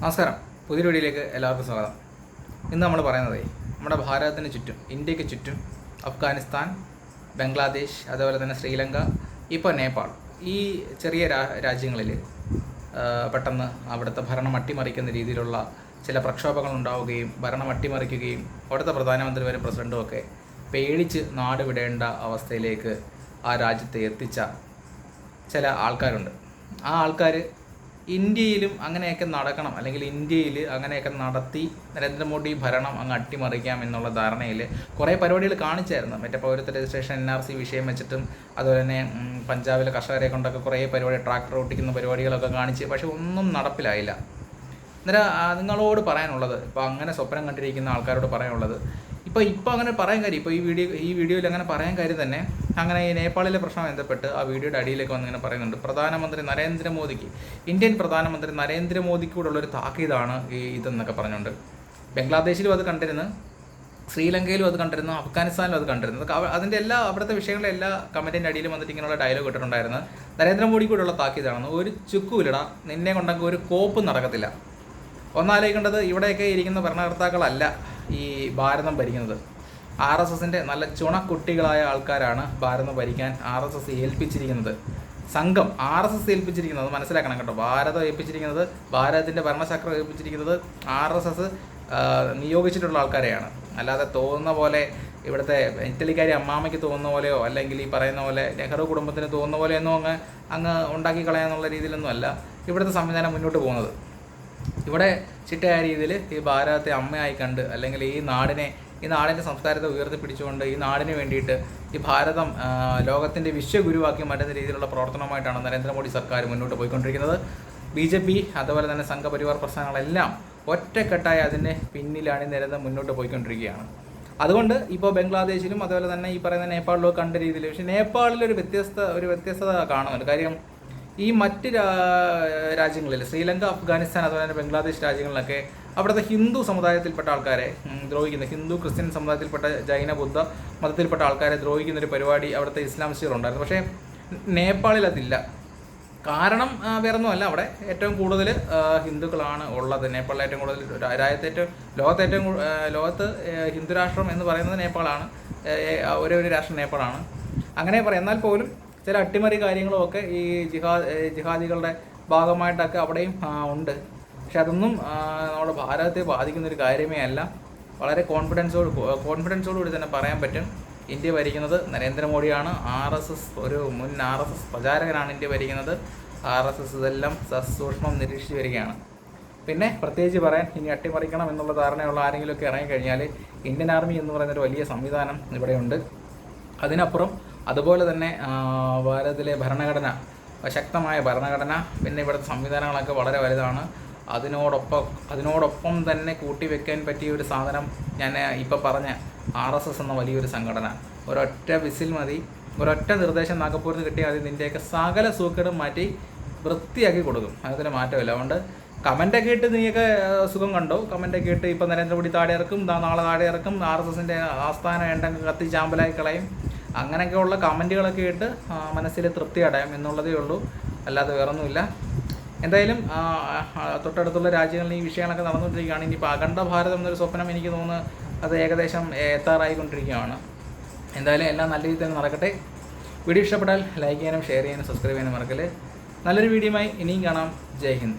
നമസ്കാരം. പുതിയ വീഡിയോയിലേക്ക് എല്ലാവർക്കും സ്വാഗതം. ഇന്ന് നമ്മൾ പറയുന്നത് നമ്മുടെ ഭാരതത്തിന് ചുറ്റും ഇന്ത്യയ്ക്ക് ചുറ്റും അഫ്ഗാനിസ്ഥാൻ ബംഗ്ലാദേശ് അതുപോലെ തന്നെ ശ്രീലങ്ക ഇപ്പോൾ നേപ്പാൾ ഈ ചെറിയ രാജ്യങ്ങളിൽ പെട്ടെന്ന് അവിടുത്തെ ഭരണം അട്ടിമറിക്കുന്ന രീതിയിലുള്ള ചില പ്രക്ഷോഭങ്ങൾ ഉണ്ടാവുകയും ഭരണം അട്ടിമറിക്കുകയും അവിടുത്തെ പ്രധാനമന്ത്രി വരെ പ്രസിഡന്റും ഒക്കെ പേടിച്ച് നാട് വിടേണ്ട അവസ്ഥയിലേക്ക് ആ രാജ്യത്തെ എത്തിച്ച ചില ആൾക്കാരുണ്ട്. ആ ആൾക്കാർ ഇന്ത്യയിലും അങ്ങനെയൊക്കെ നടക്കണം. അല്ലെങ്കിൽ ഇന്ത്യയിൽ അങ്ങനെയൊക്കെ നടത്തി നരേന്ദ്രമോദി ഭരണം അങ്ങ് അട്ടിമറിക്കാം എന്നുള്ള ധാരണയിൽ കുറേ പരിപാടികൾ കാണിച്ചായിരുന്നു. മറ്റേ പൗരത്വ രജിസ്ട്രേഷൻ എൻ ആർ സി വിഷയം വെച്ചിട്ടും അതുപോലെ തന്നെ പഞ്ചാബിലെ കർഷകരെ കൊണ്ടൊക്കെ കുറേ പരിപാടി ട്രാക്ടർ ഓട്ടിക്കുന്ന പരിപാടികളൊക്കെ കാണിച്ച് പക്ഷെ ഒന്നും നടപ്പിലായില്ല. അന്നേരം നിങ്ങളോട് പറയാനുള്ളത് ഇപ്പോൾ അങ്ങനെ സ്വപ്നം കണ്ടിരിക്കുന്ന ആൾക്കാരോട് പറയാനുള്ളത് ഇപ്പോൾ ഇപ്പോൾ അങ്ങനെ പറയാൻ കാര്യം ഇപ്പോൾ ഈ വീഡിയോ ഈ വീഡിയോയിൽ അങ്ങനെ പറയാൻ കാര്യം തന്നെ അങ്ങനെ ഈ നേപ്പാളിലെ പ്രശ്നം ബന്ധപ്പെട്ട് ആ വീഡിയോയുടെ അടിയിലേക്ക് വന്ന് ഇങ്ങനെ പറയുന്നുണ്ട്. പ്രധാനമന്ത്രി നരേന്ദ്രമോദിക്ക് ഇന്ത്യൻ പ്രധാനമന്ത്രി നരേന്ദ്രമോദിക്കൂടുള്ള ഒരു താക്കീതാണ് ഈ ഇതെന്നൊക്കെ പറഞ്ഞുകൊണ്ട്. ബംഗ്ലാദേശിലും അത് കണ്ടിരുന്നു ശ്രീലങ്കയിലും അത് കണ്ടിരുന്നു അഫ്ഗാനിസ്ഥാനിലും അത് കണ്ടിരുന്നു. അതിന്റെ എല്ലാ അവിടുത്തെ വിഷയങ്ങളുടെ എല്ലാ കമന്റിന്റെ അടിയിലും വന്നിട്ട് ഇങ്ങനെയുള്ള ഡയലോഗ് ഇട്ടിട്ടുണ്ടായിരുന്നു. നരേന്ദ്രമോദി കൂടെയുള്ള താക്കീതാണെന്ന് ഒരു ചുക്കുമില്ലടാ നിന്നെ കൊണ്ടെങ്കിൽ ഒരു കോപ്പും നടക്കത്തില്ല. ഒന്നാലോചിക്കേണ്ടത് ഇവിടെയൊക്കെ ഇരിക്കുന്ന ഭരണകർത്താക്കളല്ല ഈ ഭാരതം ഭരിക്കുന്നത്. ആർ എസ് എസിന്റെ നല്ല ചുണക്കുട്ടികളായ ആൾക്കാരാണ് ഭാരതം ഭരിക്കാൻ ആർ എസ് എസ് ഏൽപ്പിച്ചിരിക്കുന്നത്. സംഘം ആർ എസ് എസ് ഏൽപ്പിച്ചിരിക്കുന്നത് മനസ്സിലാക്കണം കേട്ടോ. ഭാരതം ഏൽപ്പിച്ചിരിക്കുന്നത് ഭാരതത്തിന്റെ ഭരണചക്രം ഏൽപ്പിച്ചിരിക്കുന്നത് ആർ എസ് എസ് നിയോഗിച്ചിട്ടുള്ള ആൾക്കാരെയാണ്. അല്ലാതെ തോന്നുന്ന പോലെ ഇവിടുത്തെ ഇറ്റലിക്കാരി അമ്മാമയ്ക്ക് തോന്നുന്ന പോലെയോ അല്ലെങ്കിൽ ഈ പറയുന്ന പോലെ നെഹ്റു കുടുംബത്തിന് തോന്നുന്ന പോലെയൊന്നും അങ്ങ് അങ്ങ് ഉണ്ടാക്കി കളയാന്നുള്ള രീതിയിലൊന്നും അല്ല ഇവിടുത്തെ സംവിധാനം മുന്നോട്ട് പോകുന്നത്. ഇവിടെ ചിട്ടയായ രീതിയിൽ ഈ ഭാരതത്തെ അമ്മയായി കണ്ട് അല്ലെങ്കിൽ ഈ നാടിനെ ഈ നാടിന്റെ സംസ്കാരത്തെ ഉയർത്തിപ്പിടിച്ചുകൊണ്ട് ഈ നാടിന് വേണ്ടിയിട്ട് ഈ ഭാരതം ലോകത്തിന്റെ വിശ്വഗുരുവാക്കി മാറ്റുന്ന രീതിയിലുള്ള പ്രവർത്തനമായിട്ടാണ് നരേന്ദ്രമോദി സർക്കാർ മുന്നോട്ട് പോയിക്കൊണ്ടിരിക്കുന്നത്. ബി ജെ പി അതുപോലെ തന്നെ സംഘപരിവാർ പ്രസ്ഥാനങ്ങളെല്ലാം ഒറ്റക്കെട്ടായി അതിന്റെ പിന്നിലാണ് നിരന്തരം മുന്നോട്ട് പോയിക്കൊണ്ടിരിക്കുകയാണ്. അതുകൊണ്ട് ഇപ്പോൾ ബംഗ്ലാദേശിലും അതുപോലെ തന്നെ ഈ പറയുന്ന നേപ്പാളിലും കണ്ട രീതിയിൽ പക്ഷേ നേപ്പാളിൽ ഒരു വ്യത്യസ്ത ഒരു വ്യത്യസ്തത കാണുന്നുണ്ട്. കാര്യം ഈ മറ്റ് രാജ്യങ്ങളിൽ ശ്രീലങ്ക അഫ്ഗാനിസ്ഥാൻ അതുപോലെ തന്നെ ബംഗ്ലാദേശ് രാജ്യങ്ങളിലൊക്കെ അവിടുത്തെ ഹിന്ദു സമുദായത്തിൽപ്പെട്ട ആൾക്കാരെ ദ്രോഹിക്കുന്ന ഹിന്ദു ക്രിസ്ത്യൻ സമുദായത്തിൽപ്പെട്ട ജൈന ബുദ്ധ മതത്തിൽപ്പെട്ട ആൾക്കാരെ ദ്രോഹിക്കുന്ന ഒരു പരിപാടി അവിടുത്തെ ഇസ്ലാമിസ്റ്റുകൾ ഉണ്ടായിരുന്നു പക്ഷേ നേപ്പാളിൽ അതില്ല. കാരണം വേറൊന്നുമല്ല അവിടെ ഏറ്റവും കൂടുതൽ ഹിന്ദുക്കളാണ് ഉള്ളത്. നേപ്പാളിൽ ഏറ്റവും കൂടുതൽ രാജ്യത്തെ ഏറ്റവും ലോകത്തെ ഏറ്റവും ലോകത്ത് ഹിന്ദു രാഷ്ട്രം എന്ന് പറയുന്നത് നേപ്പാളാണ്. ഒരേ ഒരു രാഷ്ട്രം നേപ്പാളാണ്. അങ്ങനെ പറയാം. എന്നാൽ പോലും ചില അട്ടിമറി കാര്യങ്ങളും ഒക്കെ ഈ ജിഹാ ജിഹാദികളുടെ ഭാഗമായിട്ടൊക്കെ അവിടെയും ഉണ്ട്. പക്ഷെ അതൊന്നും നമ്മുടെ ഭാരതത്തെ ബാധിക്കുന്ന ഒരു കാര്യമേ അല്ല. വളരെ കോൺഫിഡൻസോട് കൂടി തന്നെ പറയാൻ പറ്റും. ഇന്ത്യ ഭരിക്കുന്നത് നരേന്ദ്രമോദിയാണ്. ആർ എസ് എസ് ഒരു മുൻ ആർ എസ് എസ് പ്രചാരകനാണ് ഇന്ത്യ ഭരിക്കുന്നത്. ആർ എസ് എസ് ഇതെല്ലാം സസൂക്ഷ്മം നിരീക്ഷിച്ച് വരികയാണ്. പിന്നെ പ്രത്യേകിച്ച് പറയാൻ ഇനി അട്ടിമറിക്കണം എന്നുള്ള ധാരണയുള്ള ആരെങ്കിലുമൊക്കെ ഇറങ്ങിക്കഴിഞ്ഞാൽ ഇന്ത്യൻ ആർമി എന്ന് പറയുന്ന ഒരു വലിയ സംവിധാനം ഇവിടെയുണ്ട്. അതിനപ്പുറം അതുപോലെ തന്നെ ഭാരതത്തിലെ ഭരണഘടന ശക്തമായ ഭരണഘടന പിന്നെ ഇവിടുത്തെ സംവിധാനങ്ങളൊക്കെ വളരെ വലുതാണ്. അതിനോടൊപ്പം അതിനോടൊപ്പം തന്നെ കൂട്ടിവെക്കാൻ പറ്റിയ ഒരു സാധനം ഞാൻ ഇപ്പോൾ പറഞ്ഞ ആർ എസ് എസ് എന്ന വലിയൊരു സംഘടന. ഒരൊറ്റ വിസിൽ മതി. ഒരൊറ്റ നിർദ്ദേശം നാഗപ്പൂരിൽ കിട്ടിയാൽ അത് നിന്റെയൊക്കെ സകല സൂക്കേടും മാറ്റി വൃത്തിയാക്കി കൊടുക്കും. അതിന് മാറ്റമില്ല. അതുകൊണ്ട് കമന്റൊക്കെ ഇട്ട് നീയൊക്കെ സുഖം കണ്ടോ? കമന്റൊക്കെ ഇട്ട് ഇപ്പം നരേന്ദ്രമോദി താഴെ ഇറക്കും നാളെ താഴെ ഇറക്കും ആർ എസ് എസിന്റെ ആസ്ഥാനം ഉണ്ടെങ്കിൽ കത്തി ചാമ്പലായി കളയും. അങ്ങനെയൊക്കെയുള്ള കമന്റുകളൊക്കെ ഇട്ട് മനസ്സിൽ തൃപ്തി അടയാം എന്നുള്ളതേ ഉള്ളൂ. അല്ലാതെ വേറൊന്നുമില്ല. എന്തായാലും തൊട്ടടുത്തുള്ള രാജ്യങ്ങളിൽ ഈ വിഷയങ്ങളൊക്കെ നടന്നുകൊണ്ടിരിക്കുകയാണ്. ഇനിയിപ്പോൾ അഖണ്ഡ ഭാരതം എന്നൊരു സ്വപ്നം എനിക്ക് തോന്നുന്നു അത് ഏകദേശം എത്താറായിക്കൊണ്ടിരിക്കുകയാണ്. എന്തായാലും എല്ലാം നല്ല രീതിയിൽ തന്നെ നടക്കട്ടെ. വീഡിയോ ഇഷ്ടപ്പെട്ടാൽ ലൈക്ക് ചെയ്യാനും ഷെയർ ചെയ്യാനും സബ്സ്ക്രൈബ് ചെയ്യാനും മറക്കൽ നല്ലൊരു വീഡിയോയുമായി ഇനിയും കാണാം. ജയ് ഹിന്ദ്.